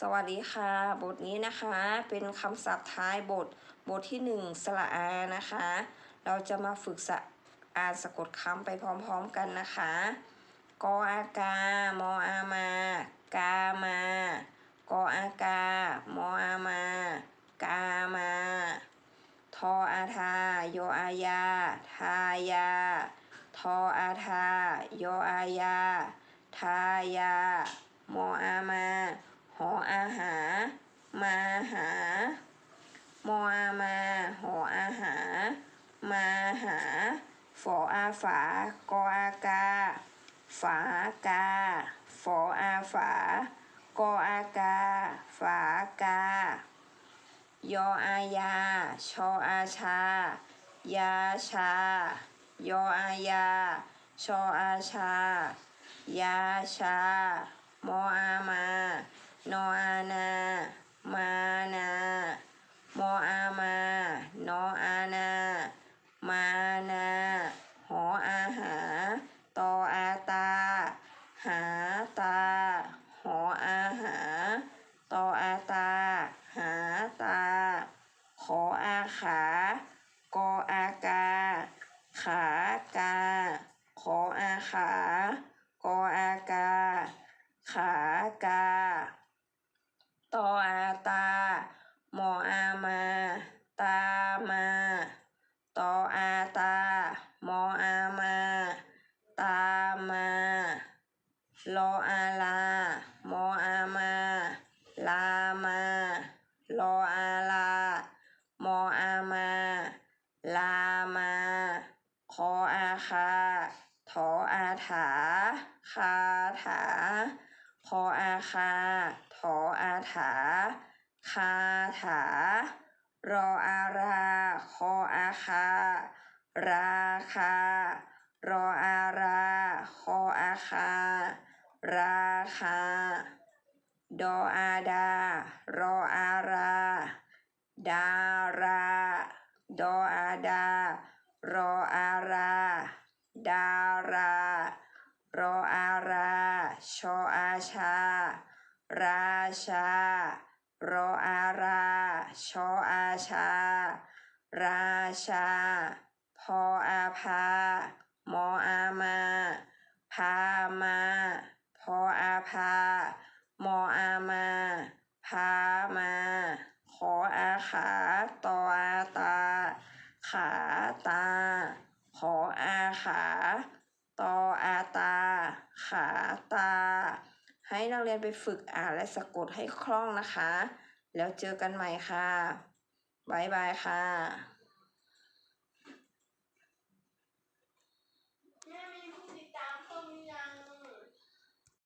สวัสดีค่ะ บทนี้นะคะ เป็นคำศัพท์ท้ายบท บทที่หนึ่งสระอานะคะ เราจะมาฝึกสะอ่านสะกดคำไปพร้อมๆกันนะคะ กออากา มออามากามากออากา มออามากามาทออาทา โยอายา ทายา ทออาทา โยออายา ทายา มออามา หออาหา มาหา มออามา หออาหา มาหา ฝออาฝากออากา ฝากา ฝออาฝากออากา ฝากา ยออายา ชออาชา ยาชา ยออายา ชออาชา ยาชา มออามา นออานา มานา มออามา นออานา มานาหออาหา ตออาตา หาตา หออาหา ตออาตา หาตา ขออาขา กออากา ขากา ขออาขา กออากา ขากา ตออาตามออามา ตามา ตออาตา มออามา ตามารออาลา มออามา ลามารออาลา มออามา ลามาคออาคาถออาถา คาถาคออาคา ถออาถา คาถา รออาราคออาคา ราคา รออาราคออาคา ราคา ดออาดา รออารา ดารา ดออาดา รออารา ดารารออารา ชออาชา ราชา รออารา ชออาชา ราชา พออาพา มออามา พามา พออาพา มออามา พามา ขออาขาตออาตา ขาตา ขออาขา ตออาตา ขาตา ให้นักเรียนไปฝึกอ่านและสะกดให้คล่องนะคะ แล้วเจอกันใหม่ค่ะ บ๊ายบายค่ะ